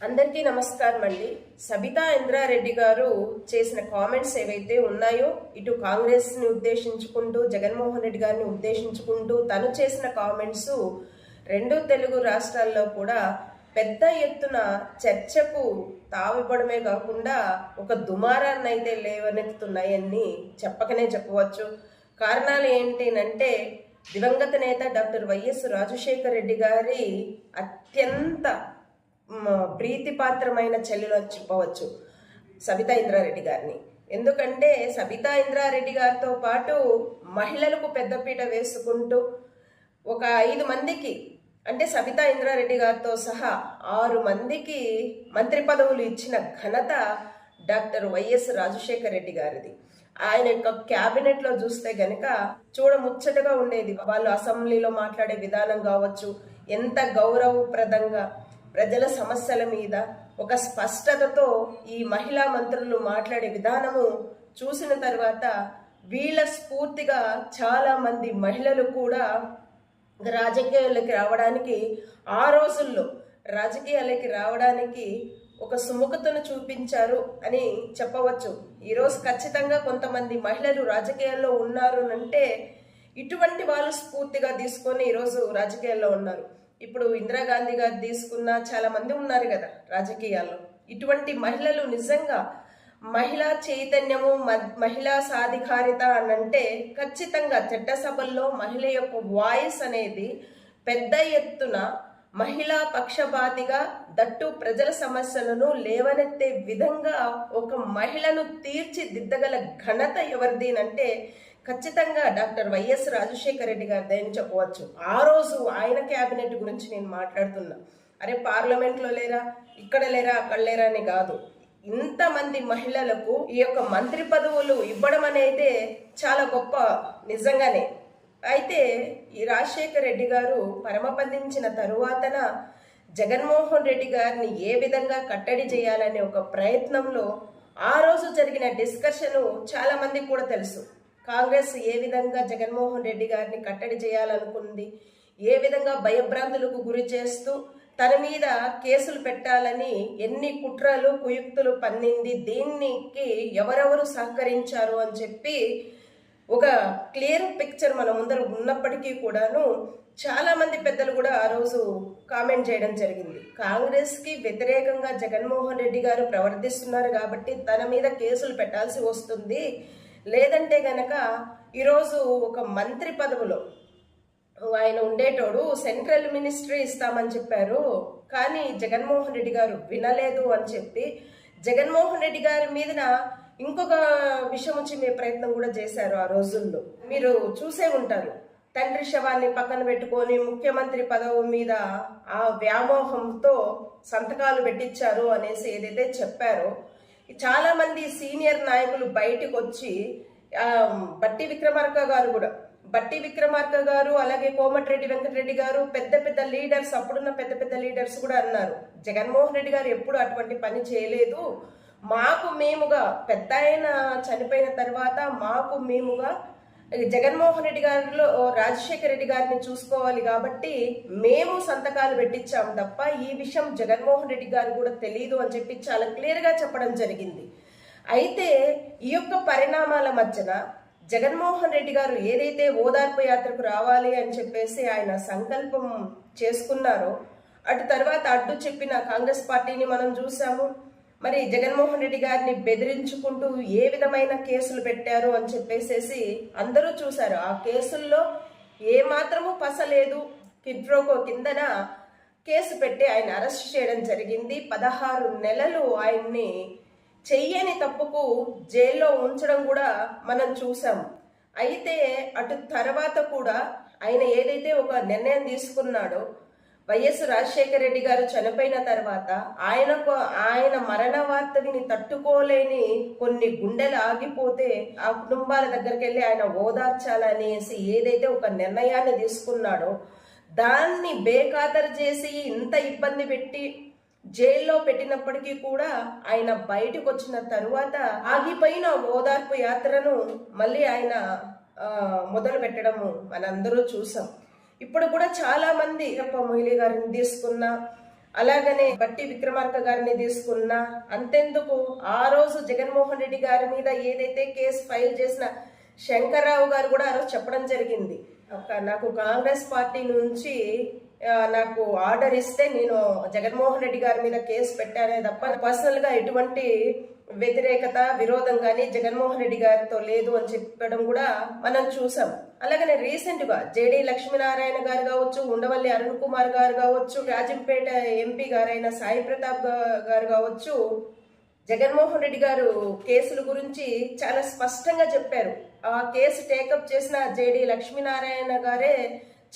అందరికీ నమస్కారం అండి. సబితా ఇంద్రారెడ్డి గారు చేసిన కామెంట్స్ ఏవైతే ఉన్నాయో ఇటు కాంగ్రెస్ని ఉద్దేశించుకుంటూ జగన్మోహన్ రెడ్డి గారిని ఉద్దేశించుకుంటూ తను చేసిన కామెంట్స్ రెండు తెలుగు రాష్ట్రాల్లో కూడా పెద్ద ఎత్తున చర్చకు తావివ్వడమే కాకుండా ఒక దుమారాన్ని అయితే లేవనెత్తుతున్నాయని చెప్పకనే చెప్పవచ్చు. కారణాలు ఏంటినంటే దివంగత నేత డాక్టర్ వైఎస్ రాజశేఖర రెడ్డి గారి అత్యంత ప్రీతిపాత్రమైన చెల్లెలు అని చెప్పవచ్చు సబితా ఇంద్రారెడ్డి గారిని. ఎందుకంటే సబితా ఇంద్రారెడ్డి గారితో పాటు మహిళలకు పెద్దపీట వేసుకుంటూ ఒక ఐదు మందికి అంటే సబితా ఇంద్రారెడ్డి గారితో సహా ఆరు మందికి మంత్రి పదవులు ఇచ్చిన ఘనత డాక్టర్ వైఎస్ రాజశేఖర రెడ్డి గారిది. ఆయన యొక్క క్యాబినెట్లో చూస్తే గనక చూడముచ్చటగా ఉండేది. వాళ్ళు అసెంబ్లీలో మాట్లాడే విధానం కావచ్చు ఎంత గౌరవప్రదంగా ప్రజల సమస్యల మీద ఒక స్పష్టతతో ఈ మహిళా మంత్రులు మాట్లాడే విధానము చూసిన తర్వాత వీళ్ళ స్ఫూర్తిగా చాలా మంది మహిళలు కూడా రాజకీయాల్లోకి రావడానికి ఆ రోజుల్లో రాజకీయాలకి రావడానికి ఒక సుముఖతను చూపించారు అని చెప్పవచ్చు. ఈరోజు ఖచ్చితంగా కొంతమంది మహిళలు రాజకీయాల్లో ఉన్నారు అంటే ఇటువంటి వాళ్ళు స్ఫూర్తిగా తీసుకొని ఈరోజు రాజకీయాల్లో ఉన్నారు. ఇప్పుడు ఇందిరాగాంధీ గారు తీసుకున్న చాలామంది ఉన్నారు కదా రాజకీయాల్లో. ఇటువంటి మహిళలు నిజంగా మహిళా చైతన్యము మహిళా సాధికారిత అని అంటే ఖచ్చితంగా చట్టసభల్లో మహిళ యొక్క వాయిస్ అనేది పెద్ద ఎత్తున మహిళా పక్షపాతిగా దట్టు ప్రజల సమస్యలను లేవనెత్తే విధంగా ఒక మహిళను తీర్చిదిద్దగల ఘనత ఎవరిదేనంటే ఖచ్చితంగా డాక్టర్ వైఎస్ రాజశేఖర రెడ్డి గారిదే అని చెప్పవచ్చు. ఆ రోజు ఆయన క్యాబినెట్ గురించి నేను మాట్లాడుతున్నా. అరే పార్లమెంట్లో లేరా? ఇక్కడ లేరా? అక్కడ లేరా అని కాదు. ఇంతమంది మహిళలకు ఈ యొక్క మంత్రి పదవులు ఇవ్వడం అనేది చాలా గొప్ప నిజంగానే. అయితే ఈ రాజశేఖర రెడ్డి గారు పరమపదించిన తరువాతన జగన్మోహన్ రెడ్డి గారిని ఏ విధంగా కట్టడి చేయాలనే ఒక ప్రయత్నంలో ఆ రోజు జరిగిన డిస్కషన్ చాలామందికి కూడా తెలుసు. కాంగ్రెస్ ఏ విధంగా జగన్మోహన్ రెడ్డి గారిని కట్టడి చేయాలనుకుంది? ఏ విధంగా భయభ్రాంతులకు గురి చేస్తూ తన మీద కేసులు పెట్టాలని ఎన్ని కుట్రలు కుయుక్తులు పన్నింది? దీనికి ఎవరెవరు సహకరించారు అని చెప్పి ఒక క్లియర్ పిక్చర్ మన ముందర ఉన్నప్పటికీ కూడాను చాలామంది పెద్దలు కూడా ఆ రోజు కామెంట్ చేయడం జరిగింది. కాంగ్రెస్కి వ్యతిరేకంగా జగన్మోహన్ రెడ్డి గారు ప్రవర్తిస్తున్నారు కాబట్టి తన మీద కేసులు పెట్టాల్సి వస్తుంది. లేదంటే గనక ఈరోజు ఒక మంత్రి పదవిలో ఆయన ఉండేటోడు సెంట్రల్ మినిస్ట్రీ ఇస్తామని చెప్పారు. కానీ జగన్మోహన్ రెడ్డి గారు వినలేదు అని చెప్పి జగన్మోహన్ రెడ్డి గారి మీదన ఇంకొక విషయం వచ్చి మీ ప్రయత్నం కూడా చేశారు ఆ రోజుల్లో. మీరు చూసే ఉంటారు. తండ్రి శవాన్ని పక్కన పెట్టుకొని ముఖ్యమంత్రి పదవి మీద ఆ వ్యామోహంతో సంతకాలు పెట్టించారు అనేసి ఏదైతే చెప్పారో చాలా మంది సీనియర్ నాయకులు బయటకు వచ్చి బట్టి విక్రమార్క గారు కూడా బట్టి విక్రమార్క గారు అలాగే కోమటిరెడ్డి వెంకటరెడ్డి గారు పెద్ద పెద్ద లీడర్స్ అప్పుడున్న పెద్ద పెద్ద లీడర్స్ కూడా అన్నారు. జగన్మోహన్ రెడ్డి గారు ఎప్పుడు అటువంటి పని చేయలేదు. మాకు మేముగా పెద్ద చనిపోయిన తర్వాత మాకు మేముగా జగన్మోహన్ రెడ్డి గారిలో రాజశేఖర రెడ్డి గారిని చూసుకోవాలి కాబట్టి మేము సంతకాలు పెట్టించాము తప్ప ఈ విషయం జగన్మోహన్ రెడ్డి గారు కూడా తెలియదు అని చెప్పి చాలా క్లియర్గా చెప్పడం జరిగింది. అయితే ఈ యొక్క పరిణామాల మధ్యన జగన్మోహన్ రెడ్డి గారు ఏదైతే ఓదార్పు యాత్రకు రావాలి అని చెప్పేసి ఆయన సంకల్పం చేసుకున్నారో అటు తర్వాత అడ్డు చెప్పిన కాంగ్రెస్ పార్టీని మనం చూసాము. మరి జగన్మోహన్ రెడ్డి గారిని బెదిరించుకుంటూ ఏ విధమైన కేసులు పెట్టారు అని చెప్పేసేసి అందరూ చూశారు. ఆ కేసుల్లో ఏ మాత్రము పసలేదు కిడ్రోకో కిందన కేసు పెట్టి ఆయన అరెస్ట్ చేయడం జరిగింది. పదహారు నెలలు ఆయన్ని చెయ్యని తప్పుకు జైల్లో ఉంచడం కూడా మనం చూసాం అయితే అటు తర్వాత కూడా ఆయన ఏదైతే ఒక నిర్ణయం తీసుకున్నాడో వైఎస్ రాజశేఖర రెడ్డి గారు చనిపోయిన తర్వాత ఆయనకు ఆయన మరణ వార్త విని తట్టుకోలేని కొన్ని గుండెలు ఆగిపోతే ఆ కుటుంబాల దగ్గరికి వెళ్ళి ఆయన ఓదార్చాలనేసి ఏదైతే ఒక నిర్ణయాన్ని తీసుకున్నాడో దాన్ని బేఖాతరు చేసి ఇంత ఇబ్బంది పెట్టి జైల్లో పెట్టినప్పటికీ కూడా ఆయన బయటకు వచ్చిన తరువాత ఆగిపోయిన ఓదార్పు యాత్రను మళ్ళీ ఆయన మొదలు పెట్టడము మనందరూ చూసాం. ఇప్పుడు కూడా చాలా మంది వీరప్ప మొయిలీ గారిని తీసుకున్న అలాగనే బట్టి విక్రమార్క గారిని తీసుకున్నా అంతెందుకు? ఆ రోజు జగన్మోహన్ రెడ్డి గారి మీద ఏదైతే కేసు ఫైల్ చేసిన శంకర్రావు గారు కూడా ఆ రోజు చెప్పడం జరిగింది. నాకు కాంగ్రెస్ పార్టీ నుంచి నాకు ఆర్డర్ ఇస్తే నేను జగన్మోహన్ రెడ్డి గారి మీద కేసు పెట్టానే తప్ప పర్సనల్గా ఎటువంటి వ్యతిరేకత విరోధం కానీ జగన్మోహన్ రెడ్డి గారితో లేదు అని చెప్పడం కూడా మనం చూసాం. అలాగనే రీసెంట్గా జేడి లక్ష్మీనారాయణ గారు కావచ్చు ఉండవల్లి అరుణ్ కుమార్ గారు కావచ్చు రాజంపేట ఎంపీ గారైన సాయి ప్రతాప్ గారు కావచ్చు జగన్మోహన్ రెడ్డి గారు కేసుల గురించి చాలా స్పష్టంగా చెప్పారు. ఆ కేసు టేకప్ చేసిన జేడి లక్ష్మీనారాయణ గారే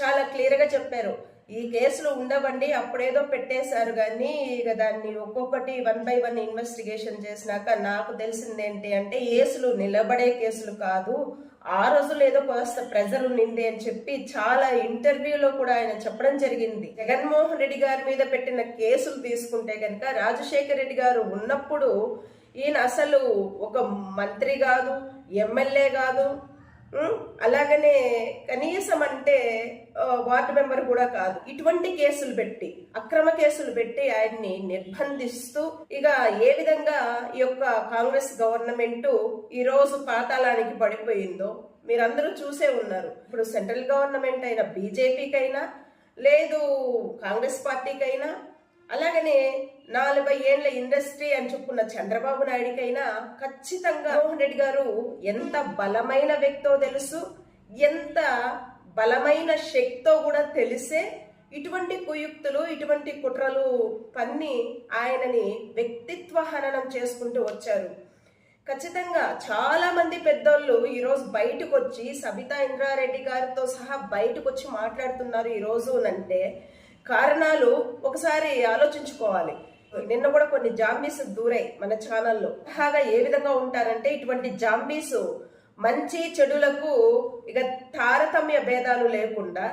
చాలా క్లియర్గా చెప్పారు. ఈ కేసులు ఉండవండి అప్పుడేదో పెట్టేశారు కానీ ఇక దాన్ని ఒక్కొక్కటి వన్ బై వన్ ఇన్వెస్టిగేషన్ చేసినాక నాకు తెలిసింది ఏంటి అంటే కేసులు నిలబడే కేసులు కాదు ఆ రోజులు ఏదో కాస్త ప్రెజర్ ఉన్నింది అని చెప్పి చాలా ఇంటర్వ్యూలో కూడా ఆయన చెప్పడం జరిగింది. జగన్మోహన్ రెడ్డి గారి మీద పెట్టిన కేసులు తీసుకుంటే కనుక రాజశేఖర రెడ్డి గారు ఉన్నప్పుడు ఈయన అసలు ఒక మంత్రి కాదు ఎమ్మెల్యే కాదు అలాగనే కనీసం అంటే వార్డు మెంబర్ కూడా కాదు. ఇటువంటి కేసులు పెట్టి అక్రమ కేసులు పెట్టి ఆయన్ని నిర్బంధిస్తూ ఇక ఏ విధంగా ఈ యొక్క కాంగ్రెస్ గవర్నమెంట్ ఈ రోజు పాతాళానికి పడిపోయిందో మీరందరూ చూసే ఉన్నారు. ఇప్పుడు సెంట్రల్ గవర్నమెంట్ అయిన బీజేపీకైనా లేదు కాంగ్రెస్ పార్టీకైనా అలాగనే నలభై ఏళ్ళ ఇండస్ట్రీ అని చెప్పుకున్న చంద్రబాబు నాయుడికైనా ఖచ్చితంగా మోహన్ రెడ్డి గారు ఎంత బలమైన వ్యక్తో తెలుసు ఎంత బలమైన శక్తితో కూడా తెలిసే ఇటువంటి కుయుక్తులు ఇటువంటి కుట్రలు పన్ని ఆయనని వ్యక్తిత్వ హననం చేసుకుంటూ వచ్చారు. ఖచ్చితంగా చాలా మంది పెద్దోళ్ళు ఈరోజు బయటకు వచ్చి సబితా ఇంద్రారెడ్డి గారితో సహా బయటకు వచ్చి మాట్లాడుతున్నారు ఈరోజు అంటే కారణాలు ఒకసారి ఆలోచించుకోవాలి. నిన్న కూడా కొన్ని జాంబీస్ దూరై మన ఛానల్లో. బాగా ఏ విధంగా ఉంటారంటే ఇటువంటి జాంబీస్ మంచి చెడులకు ఇక తారతమ్య భేదాలు లేకుండా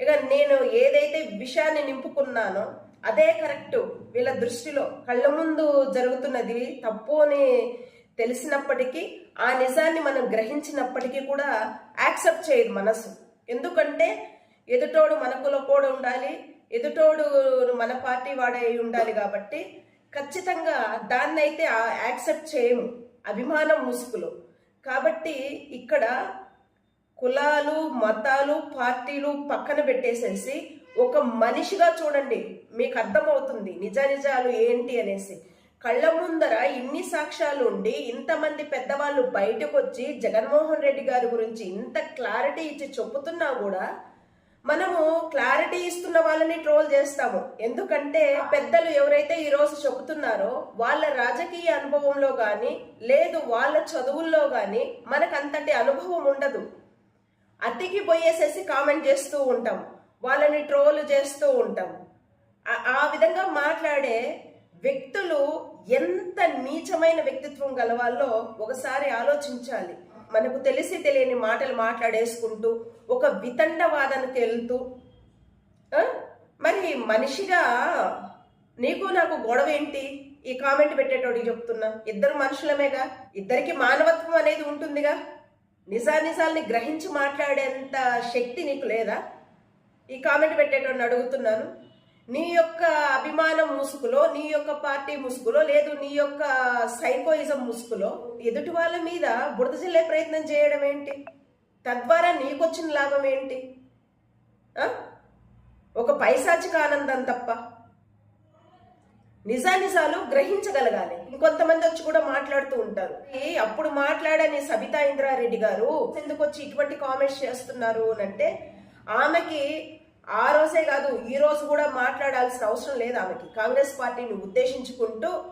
ఇక నేను ఏదైతే విషయాన్ని నింపుకున్నానో అదే కరెక్ట్ వీళ్ళ దృష్టిలో. కళ్ళ ముందు జరుగుతున్నది తప్పు అని తెలిసినప్పటికీ ఆ నిజాన్ని మనం గ్రహించినప్పటికీ కూడా యాక్సెప్ట్ చేయదు మనసు. ఎందుకంటే ఎదుటోడు మనకులో కూడా ఉండాలి ఎదుటోడు మన పార్టీ వాడే ఉండాలి కాబట్టి ఖచ్చితంగా దాన్ని అయితే యాక్సెప్ట్ చేయము. అభిమానం ముసుగులో. కాబట్టి ఇక్కడ కులాలు మతాలు పార్టీలు పక్కన పెట్టేసేసి ఒక మనిషిగా చూడండి మీకు అర్థమవుతుంది నిజ నిజాలు ఏంటి అనేసి. కళ్ళ ముందర ఇన్ని సాక్ష్యాలు ఉండి ఇంతమంది పెద్దవాళ్ళు బయటకు వచ్చి జగన్మోహన్ రెడ్డి గారి గురించి ఇంత క్లారిటీ ఇచ్చి చెప్పుతున్నా కూడా మనము క్లారిటీ ఇస్తున్న వాళ్ళని ట్రోల్ చేస్తాము. ఎందుకంటే పెద్దలు ఎవరైతే ఈ రోజు చెబుతున్నారో వాళ్ళ రాజకీయ అనుభవంలో గాని లేదు వాళ్ళ చదువుల్లో గాని మనకు అంతటి అనుభవం ఉండదు. అతికి పోయేసేసి కామెంట్ చేస్తూ ఉంటాం. వాళ్ళని ట్రోల్ చేస్తూ ఉంటాం. ఆ- ఆ విధంగా మాట్లాడే వ్యక్తులు ఎంత నీచమైన వ్యక్తిత్వం గలవాళ్ళో ఒకసారి ఆలోచించాలి. మనకు తెలిసి తెలియని మాటలు మాట్లాడేసుకుంటూ ఒక వితండవాదనకి వెళ్తూ మరి మనిషిగా నీకు నాకు గొడవ ఏంటి? ఈ కామెంట్ పెట్టేటోడికి చెప్తున్నా. ఇద్దరు మనుషులమేగా? ఇద్దరికి మానవత్వం అనేది ఉంటుందిగా? నిజానిజాల్ని గ్రహించి మాట్లాడేంత శక్తి నీకు లేదా? ఈ కామెంట్ పెట్టేటోడిని అడుగుతున్నాను. నీ యొక్క అభిమానం ముసుగులో నీ యొక్క పార్టీ ముసుగులో లేదు నీ యొక్క సైకోయిజం ముసుగులో ఎదుటి వాళ్ళ మీద బురద చెల్లే ప్రయత్నం చేయడం ఏంటి? తద్వారా నీకొచ్చిన లాభం ఏంటి? ఒక పైశాచిక ఆనందం తప్ప. నిజానిజాలు గ్రహించగలగాలి. ఇంకొంతమంది వచ్చి కూడా మాట్లాడుతూ ఉంటారు. ఈ అప్పుడు మాట్లాడని సబితా ఇంద్రారెడ్డి గారు ఎందుకు వచ్చి ఇటువంటి కామెంట్స్ చేస్తున్నారు? అని అంటే ఆమెకి ఆ రోజే కాదు ఈ రోజు కూడా మాట్లాడాల్సిన అవసరం లేదు ఆమెకి. కాంగ్రెస్ పార్టీని ఉద్దేశించుకుంటూ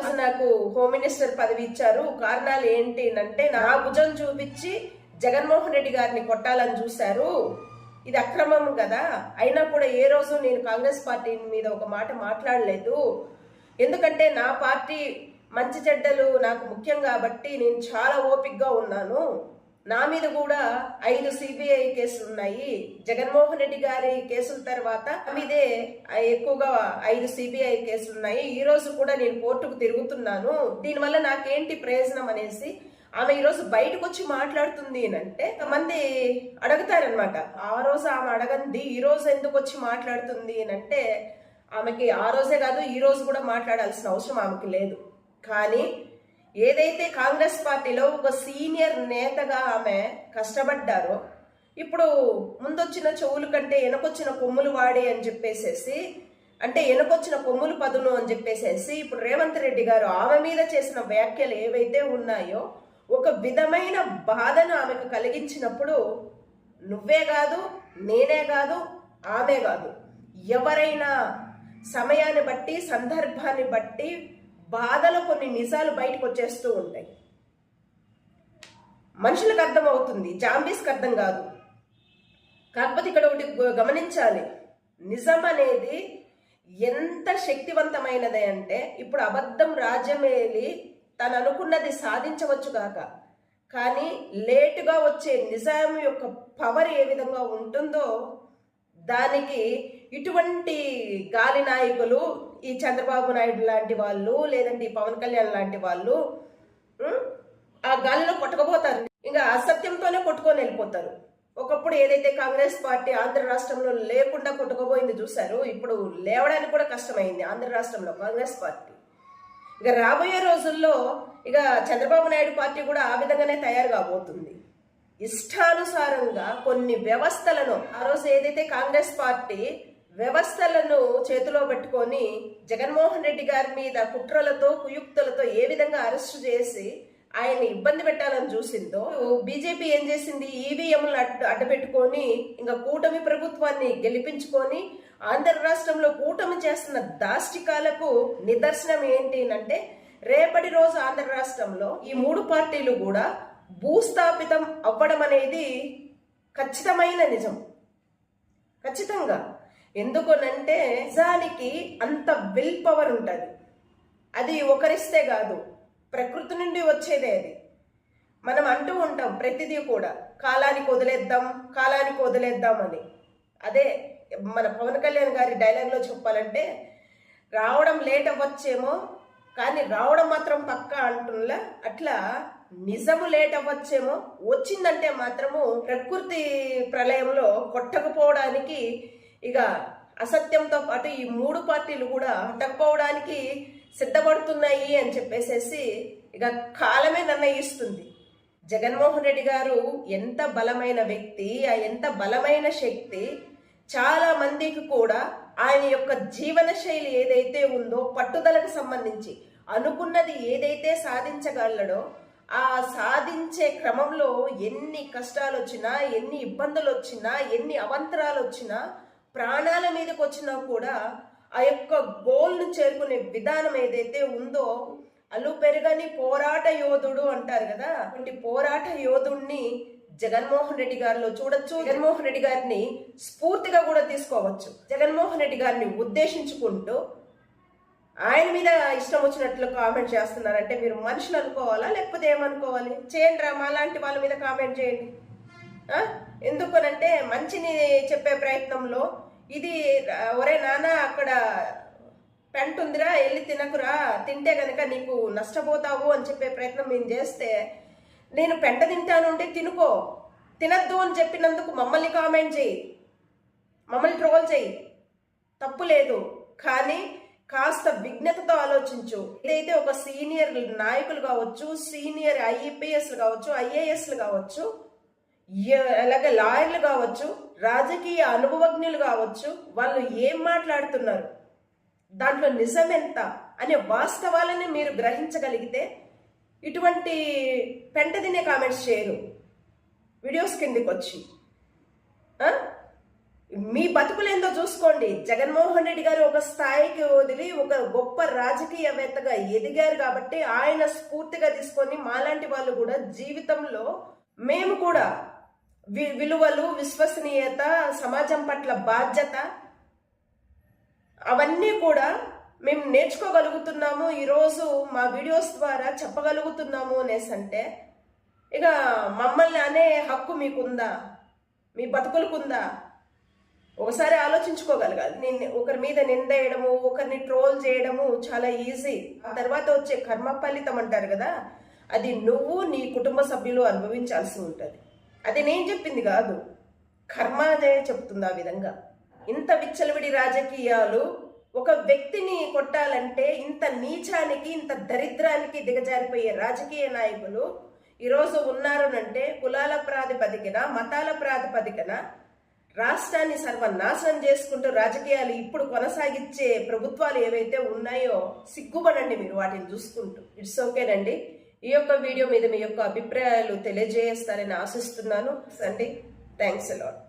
నాకు హోమ్ మినిస్టర్ పదవి ఇచ్చారు. కారణాలు ఏంటి అంటే నా భుజం చూపించి జగన్మోహన్ రెడ్డి గారిని కొట్టాలని చూశారు. ఇది అక్రమం కదా. అయినా కూడా ఏ రోజు నేను కాంగ్రెస్ పార్టీ మీద ఒక మాట మాట్లాడలేదు. ఎందుకంటే నా పార్టీ మంచి చెడ్డలు నాకు ముఖ్యం కాబట్టి నేను చాలా ఓపిక్గా ఉన్నాను. నా మీద కూడా ఐదు సిబిఐ కేసులు ఉన్నాయి. జగన్మోహన్ రెడ్డి గారి కేసుల తర్వాత మీదే ఎక్కువగా ఐదు సిబిఐ కేసులు ఉన్నాయి. ఈ రోజు కూడా నేను కోర్టుకు తిరుగుతున్నాను. దీనివల్ల నాకేంటి ప్రయోజనం అనేసి ఆమె ఈరోజు బయటకు వచ్చి మాట్లాడుతుంది అంటే మంది అడుగుతారనమాట ఆ రోజు ఆమె అడగంది ఈ రోజు ఎందుకు వచ్చి మాట్లాడుతుంది అంటే ఆమెకి ఆ రోజే కాదు ఈ రోజు కూడా మాట్లాడాల్సిన అవసరం ఆమెకి లేదు. కానీ ఏదైతే కాంగ్రెస్ పార్టీలో ఒక సీనియర్ నేతగా ఆమె కష్టపడ్డారో ఇప్పుడు ముందొచ్చిన చెవులు కంటే వెనకొచ్చిన కొమ్ములు వాడి అని చెప్పేసేసి అంటే వెనకొచ్చిన కొమ్ములు పదును అని చెప్పేసేసి ఇప్పుడు రేవంత్ రెడ్డి గారు ఆమె మీద చేసిన వ్యాఖ్యలు ఏవైతే ఉన్నాయో ఒక విధమైన బాధను ఆమెకు కలిగించినప్పుడు నువ్వే కాదు నేనే కాదు ఆమె కాదు. ఎవరైనా సమయాన్ని బట్టి సందర్భాన్ని బట్టి బాధలో కొన్ని నిజాలు బయటకు వచ్చేస్తూ ఉంటాయి. మనుషులకు అర్థమవుతుంది జాంబీస్కి అర్థం కాదు. కాకపోతే ఇక్కడ ఒకటి గమనించాలి. నిజం అనేది ఎంత శక్తివంతమైనది అంటే ఇప్పుడు అబద్ధం రాజ్యమేలి తను అనుకున్నది సాధించవచ్చు కాక కానీ లేటుగా వచ్చే నిజాం యొక్క పవర్ ఏ విధంగా ఉంటుందో దానికి ఇటువంటి గాలి నాయకులు ఈ చంద్రబాబు నాయుడు లాంటి వాళ్ళు లేదంటే ఈ పవన్ కళ్యాణ్ లాంటి వాళ్ళు ఆ గాలిలో కొట్టుకుపోతారు. ఇంకా అసత్యంతోనే కొట్టుకొని వెళ్ళిపోతారు. ఒకప్పుడు ఏదైతే కాంగ్రెస్ పార్టీ ఆంధ్ర రాష్ట్రంలో లేకుండా కొట్టుకోబోయింది చూశారు ఇప్పుడు లేవడానికి కూడా కష్టమైంది ఆంధ్ర రాష్ట్రంలో కాంగ్రెస్ పార్టీ. ఇక రాబోయే రోజుల్లో ఇక చంద్రబాబు నాయుడు పార్టీ కూడా ఆ విధంగానే తయారు కాబోతుంది. ఇష్టానుసారంగా కొన్ని వ్యవస్థలను ఆ రోజు ఏదైతే కాంగ్రెస్ పార్టీ వ్యవస్థలను చేతిలో పెట్టుకొని జగన్మోహన్ రెడ్డి గారి మీద కుట్రలతో కుయుక్తులతో ఏ విధంగా అరెస్టు చేసి ఆయన్ని ఇబ్బంది పెట్టాలని చూసిందో బీజేపీ ఏం చేసింది? ఈవీఎంలు అడ్డు అడ్డపెట్టుకొని ఇంకా కూటమి ప్రభుత్వాన్ని గెలిపించుకొని ఆంధ్ర రాష్ట్రంలో కూటమి చేస్తున్న దాష్టికాలకు నిదర్శనం ఏంటి అంటే రేపటి రోజు ఆంధ్ర రాష్ట్రంలో ఈ మూడు పార్టీలు కూడా భూస్థాపితం అవ్వడం అనేది ఖచ్చితమైన నిజం. ఖచ్చితంగా. ఎందుకనంటే నిజానికి అంత విల్ పవర్ ఉంటుంది. అది ఒకరిస్తే కాదు ప్రకృతి నుండి వచ్చేదే అది. మనం అంటూ ఉంటాం ప్రతిదీ కూడా కాలానికి వదిలేద్దాం కాలానికి వదిలేద్దాం అని. అదే మన పవన్ కళ్యాణ్ గారి డైలాగ్లో చెప్పాలంటే రావడం లేట్ అవ్వచ్చేమో కానీ రావడం మాత్రం పక్కా అంటున్నా అట్లా నిజము లేట్ అవ్వచ్చేమో వచ్చిందంటే మాత్రము ప్రకృతి ప్రళయంలో కొట్టకపోవడానికి ఇక అసత్యంతో పాటు ఈ మూడు పార్టీలు కూడా కొట్టకపోవడానికి సిద్ధపడుతున్నాయి అని చెప్పేసేసి ఇక కాలమే నిర్ణయిస్తుంది. జగన్మోహన్ రెడ్డి గారు ఎంత బలమైన వ్యక్తి ఆ ఎంత బలమైన శక్తి చాలా మందికి కూడా ఆయన యొక్క జీవన శైలి ఏదైతే ఉందో పట్టుదలకు సంబంధించి అనుకున్నది ఏదైతే సాధించగలడో ఆ సాధించే క్రమంలో ఎన్ని కష్టాలు వచ్చినా ఎన్ని ఇబ్బందులు వచ్చినా ఎన్ని అవంతరాలు వచ్చినా ప్రాణాల మీదకి వచ్చినా కూడా ఆ యొక్క గోల్ను చేరుకునే విధానం ఏదైతే ఉందో అల్లు పెరగని పోరాట యోధుడు అంటారు కదా అటువంటి పోరాట యోధుడిని జగన్మోహన్ రెడ్డి గారిలో చూడొచ్చు. జగన్మోహన్ రెడ్డి గారిని స్ఫూర్తిగా కూడా తీసుకోవచ్చు. జగన్మోహన్ రెడ్డి గారిని ఉద్దేశించుకుంటూ ఆయన మీద ఇష్టం వచ్చినట్లు కామెంట్ చేస్తున్నారంటే మీరు మనుషులు అనుకోవాలా లేకపోతే ఏమనుకోవాలి? చేయండి రా అలాంటి వాళ్ళ మీద కామెంట్ చేయండి. ఎందుకనంటే మంచిని చెప్పే ప్రయత్నంలో ఇది ఒరే నాన్న అక్కడ పెంట్ ఉందిరా వెళ్ళి తినకురా. తింటే కనుక నీకు నష్టపోతావు అని చెప్పే ప్రయత్నం మేము చేస్తే నేను పెంట తింటాను ఉంటే తినుకో. తినద్దు అని చెప్పినందుకు మమ్మల్ని కామెంట్ చేయి. మమ్మల్ని ట్రోల్ చేయి. తప్పు లేదు. కానీ కాస్త విఘ్నతతో ఆలోచించు. ఏదైతే ఒక సీనియర్ నాయకులు కావచ్చు సీనియర్ ఐపీఎస్లు కావచ్చు ఐఏఎస్లు కావచ్చు అలాగే లాయర్లు కావచ్చు రాజకీయ అనుభవజ్ఞులు కావచ్చు వాళ్ళు ఏం మాట్లాడుతున్నారు? దాంట్లో నిజం ఎంత అనే వాస్తవాలని మీరు గ్రహించగలిగితే ఇటువంటి పెంట తినే కామెంట్స్ చేయరు. వీడియోస్ కిందికి వచ్చి. మీ బతుకులేందో చూసుకోండి. జగన్మోహన్ రెడ్డి గారు ఒక స్థాయికి వదిలి ఒక గొప్ప రాజకీయవేత్తగా ఎదిగారు కాబట్టి ఆయన స్ఫూర్తిగా తీసుకొని మాలాంటి వాళ్ళు కూడా జీవితంలో మేము కూడా వి- విలువలు విశ్వసనీయత సమాజం పట్ల బాధ్యత అవన్నీ కూడా మేము నేర్చుకోగలుగుతున్నాము. ఈరోజు మా వీడియోస్ ద్వారా చెప్పగలుగుతున్నాము అనేసి అంటే ఇక మమ్మల్ని అనే హక్కు మీకుందా? మీ బతుకులకుందా? ఒకసారి ఆలోచించుకోగలగాలి. నేను ఒకరి మీద నిందేయడము ఒకరిని ట్రోల్ చేయడము చాలా ఈజీ. ఆ తర్వాత వచ్చే కర్మ ఫలితం అంటారు కదా అది నువ్వు నీ కుటుంబ సభ్యులు అనుభవించాల్సి ఉంటుంది. అది నేను చెప్పింది కాదు. కర్మ చెప్తుంది ఆ విధంగా. ఇంత విచ్చలవిడి రాజకీయాలు ఒక వ్యక్తిని కొట్టాలంటే ఇంత నీచానికి ఇంత దరిద్రానికి దిగజారిపోయే రాజకీయ నాయకులు ఈరోజు ఉన్నారనంటే కులాల ప్రాతిపదికన మతాల ప్రాతిపదికన రాష్ట్రాన్ని సర్వనాశనం చేసుకుంటూ రాజకీయాలు ఇప్పుడు కొనసాగించే ప్రభుత్వాలు ఏవైతే ఉన్నాయో సిగ్గుపడండి మీరు వాటిని చూసుకుంటూ. ఇట్స్ ఓకేనండి ఈ యొక్క వీడియో మీద మీ యొక్క అభిప్రాయాలు తెలియజేస్తారని ఆశిస్తున్నాను. సండి థ్యాంక్స్ అలాట్